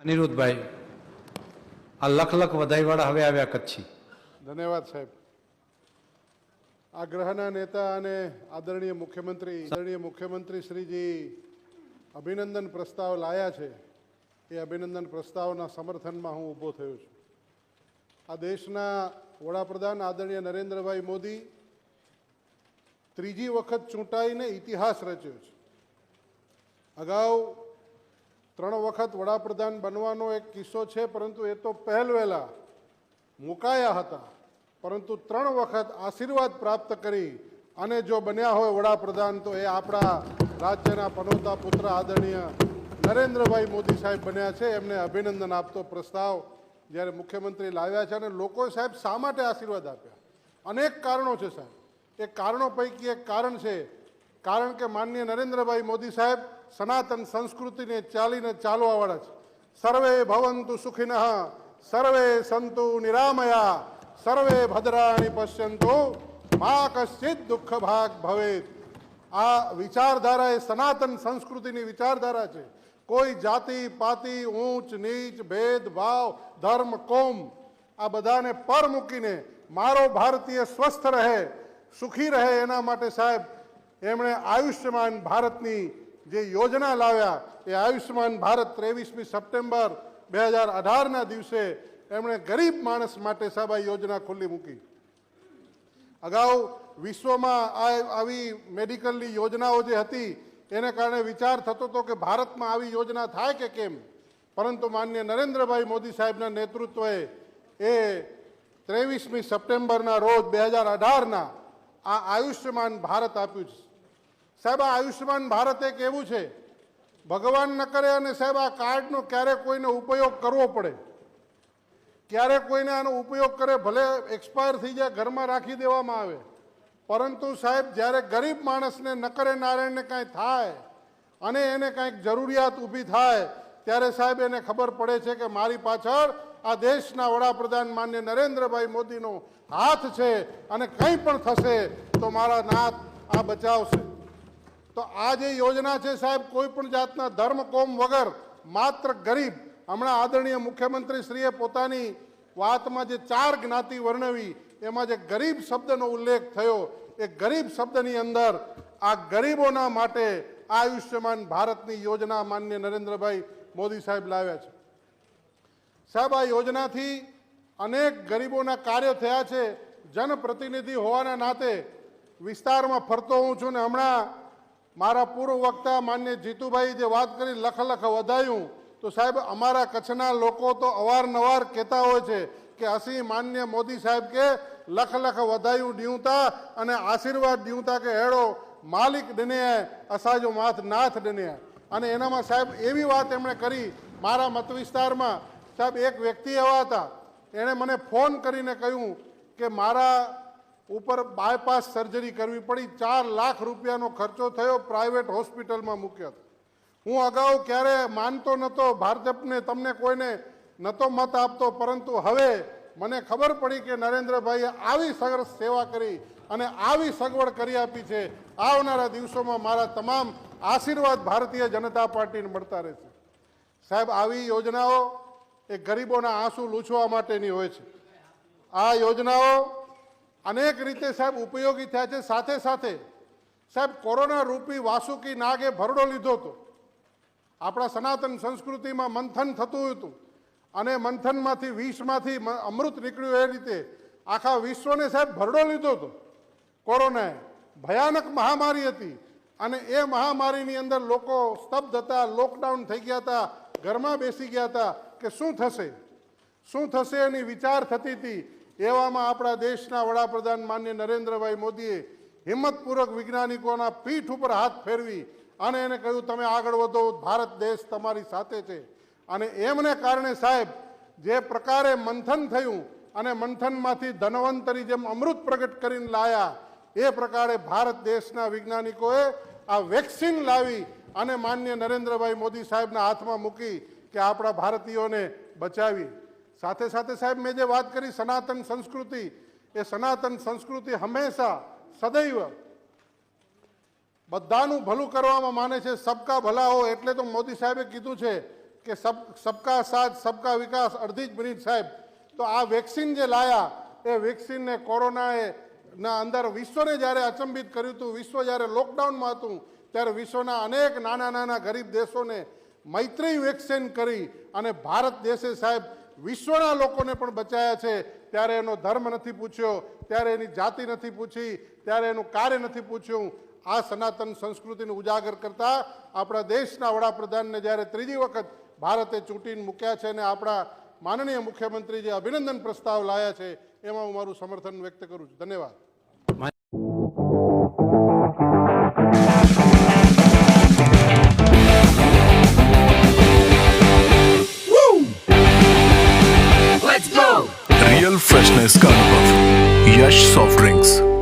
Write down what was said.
અનિરુદ્ધભાઈ, આ લખ લખ વધાઈવાળા હવે આવ્યા કચ્છી. ધન્યવાદ સાહેબ. આ ગ્રહના નેતા અને આદરણીય મુખ્યમંત્રી આદરણીય મુખ્યમંત્રી શ્રીજી અભિનંદન પ્રસ્તાવ લાયા છે. એ અભિનંદન પ્રસ્તાવના સમર્થનમાં હું ઊભો થયો છું. આ દેશના વડાપ્રધાન આદરણીય નરેન્દ્રભાઈ મોદી ત્રીજી વખત ચૂંટાઈને ઇતિહાસ રચ્યો છે. અગાઉ ત્રણ વખત વડાપ્રધાન બનવાનો એક કિસ્સો છે, પરંતુ એ તો પહેલવેલા મુકાયા હતા. પરંતુ ત્રણ વખત આશીર્વાદ પ્રાપ્ત કરી અને જો બન્યા હોય વડાપ્રધાન, તો એ આપણા રાજ્યના પનોતા પુત્ર આદરણીય નરેન્દ્રભાઈ મોદી સાહેબ બન્યા છે. એમને અભિનંદન આપતો પ્રસ્તાવ જ્યારે મુખ્યમંત્રી લાવ્યા છે અને લોકોએ સાહેબ શા માટે આશીર્વાદ આપ્યા? અનેક કારણો છે સાહેબ. એ કારણો પૈકી એક કારણ છે, કારણ કે માનનીય નરેન્દ્રભાઈ મોદી સાહેબ સનાતન સંસ્કૃતિને ચાલીને ચાલવાવાળા છે. સર્વે ભવંતુ સુખિનઃ, સર્વે સંતુ નિરામયા, સર્વે ભદ્રાણી પશ્યંતુ, મા કશ્ચિત દુઃખ ભાગ ભવેત. આ વિચારધારા એ સનાતન સંસ્કૃતિની વિચારધારા છે. કોઈ જાતિ, પાતિ, ઊંચ, નીચ ભેદભાવ ધર્મ, કોમ, આ બધાને પર મૂકીને મારો ભારતીય સ્વસ્થ રહે, સુખી રહે એના માટે સાહેબ, એમણે આયુષ્યમાન ભારતની જે યોજના લાવ્યા, એ આયુષ્યમાન ભારત ત્રેવીસમી સપ્ટેમ્બર બે હજાર અઢારના દિવસે એમણે ગરીબ માણસ માટે સાહેબ આ યોજના ખુલ્લી મૂકી. અગાઉ વિશ્વમાં આ આવી મેડિકલની યોજનાઓ જે હતી એને કારણે વિચાર થતો હતો કે ભારતમાં આવી યોજના થાય કે કેમ? પરંતુ માન્ય નરેન્દ્રભાઈ મોદી સાહેબના નેતૃત્વએ એ ત્રેવીસમી સપ્ટેમ્બરના રોજ બે હજાર અઢારના આ આયુષ્યમાન ભારત આપ્યું છે. સાહેબ, આ આયુષ્યમાન ભારત એક એવું છે, ભગવાન ન કરે અને સાહેબ, આ કાર્ડનો ક્યારેક કોઈને ઉપયોગ કરવો પડે? ક્યારે કોઈને આનો ઉપયોગ કરે, ભલે એક્સપાયર થઈ જાય, ઘરમાં રાખી દેવામાં આવે. પરંતુ સાહેબ, જ્યારે ગરીબ માણસને નકરે નારાયણને કાંઈ થાય અને એને કાંઈક જરૂરિયાત ઊભી થાય, ત્યારે સાહેબ એને ખબર પડે છે કે મારી પાછળ આ દેશના વડાપ્રધાન માન્ય નરેન્દ્રભાઈ મોદીનો હાથ છે અને કંઈ પણ થશે તો મારા નાથ આ બચાવશે. તો આ જે યોજના છે સાહેબ, કોઈ પણ જાતના ધર્મ કોમ વગર માત્ર ગરીબ, હમણાં આદરણીય મુખ્યમંત્રી શ્રીએ પોતાની વાતમાં જે ચાર જ્ઞાતિ વર્ણવી એમાં જે ગરીબ શબ્દનો ઉલ્લેખ થયો, એ ગરીબ શબ્દની અંદર આ ગરીબોના માટે આયુષ્યમાન ભારતની યોજના માન્ય નરેન્દ્રભાઈ મોદી સાહેબ લાવ્યા છે. સાહેબ, આ યોજનાથી અનેક ગરીબોના કાર્યો થયા છે. જનપ્રતિનિધિ હોવાના નાતે વિસ્તારમાં ફરતો હું છું ને હમણાં મારા પૂર્વ વક્તા માન્ય જીતુભાઈ જે વાત કરી લખ લખ વધાયું, તો સાહેબ, અમારા કચ્છના લોકો તો અવારનવાર કહેતા હોય છે કે અસી માન્ય મોદી સાહેબ કે લખ લખ વધાયું ડીવતા અને આશીર્વાદ ડીવતા કે હેડો, માલિક ડને, અસાજો માથ નાથ ડને. અને એનામાં સાહેબ એવી વાત એમણે કરી મારા મત વિસ્તારમાં. સાહેબ એક વ્યક્તિ એવા હતા. એણે મને ફોન કરીને કહ્યું કે મારા ઉપર બાયપાસ સર્જરી કરવી પડી. ચાર લાખ રૂપિયાનો ખર્ચો થયો પ્રાઇવેટ હોસ્પિટલમાં મૂક્યો. હું અગાઉ ક્યારે માનતો નહોતો ભાજપને તમને કોઈને નહોતો મત આપતો, પરંતુ હવે મને ખબર પડી કે નરેન્દ્રભાઈએ આવી સરસ સેવા કરી અને આવી સગવડ કરી આપી છે. આવનારા દિવસોમાં મારા તમામ આશીર્વાદ ભારતીય જનતા પાર્ટીને મળતા રહેશે. સાહેબ, આવી યોજનાઓ એ ગરીબોના આંસુ લૂછવા માટેની હોય છે. આ યોજનાઓ અનેક રીતે સાહેબ ઉપયોગી થયા છે. સાથે સાથે સાહેબ, કોરોના રૂપી વાસુકી નાગે ભરડો લીધો હતો. આપણા સનાતન સંસ્કૃતિમાં મંથન થતું હતું. અને મંથનમાંથી વિષમાંથી અમૃત નીકળ્યું એ રીતે આખા વિશ્વને સાહેબ ભરડો લીધો હતો. કોરોનાએ ભયાનક મહામારી હતી અને એ મહામારીની અંદર લોકો સ્તબ્ધ હતા, લોકડાઉન થઈ ગયા હતા, ઘરમાં બેસી ગયા હતા કે શું થશે? શું થશે એની વિચાર થતી હતી? એવામાં આપણા દેશના વડાપ્રધાન માન્ય નરેન્દ્રભાઈ મોદીએ હિંમતપૂર્વક વૈજ્ઞાનિકોના પીઠ ઉપર હાથ ફેરવી અને એને કહ્યું, તમે આગળ વધો, ભારત દેશ તમારી સાથે છે. અને એમને કારણે સાહેબ, જે પ્રકારે મંથન થયું અને મંથનમાંથી ધનવંતરી જેમ અમૃત પ્રગટ કરીને લાયા, એ પ્રકારે ભારત દેશના વૈજ્ઞાનિકોએ આ વેક્સિન લાવી અને માન્ય નરેન્દ્રભાઈ મોદી સાહેબના હાથમાં મૂકી કે આપણા ભારતીયોને બચાવી. સાથે સાથે સાહેબ, મેં જે વાત કરી, સનાતન સંસ્કૃતિ, એ સનાતન સંસ્કૃતિ હંમેશા સદૈવ બધાનું ભલું કરવામાં માને છે. સબકા ભલા હો એટલે તો મોદી સાહેબે કીધું છે કે સબ, સબકા સાથ, સબકા વિકાસ અડધી જ મિનિટ સાહેબ. તો આ વેક્સિન જે લાયા, એ વેક્સિનને કોરોનાએ ના અંદર વિશ્વને જ્યારે અચંબિત કર્યું હતું, વિશ્વ જ્યારે લોકડાઉનમાં હતું, ત્યારે વિશ્વના અનેક નાના નાના ગરીબ દેશોને મૈત્રી વેક્સિન કરી અને ભારત દેશે સાહેબ વિશ્વના લોકોને પણ બચાયા છે. ત્યારે એનો ધર્મ નથી પૂછ્યો, ત્યારે એની જાતિ નથી પૂછી, ત્યારે એનું કાર્ય નથી પૂછ્યું. આ સનાતન સંસ્કૃતિને ઉજાગર કરતા આપણા દેશના વડાપ્રધાનને જ્યારે ત્રીજી વખત ભારતે ચૂંટીને મૂક્યા છે અને આપણા માનનીય મુખ્યમંત્રી જે અભિનંદન પ્રસ્તાવ લાયા છે એમાં હું મારું સમર્થન વ્યક્ત કરું છું ધન્યવાદ रियल फ्रेशनेस का अनुभव यश सॉफ्ट ड्रिंक्स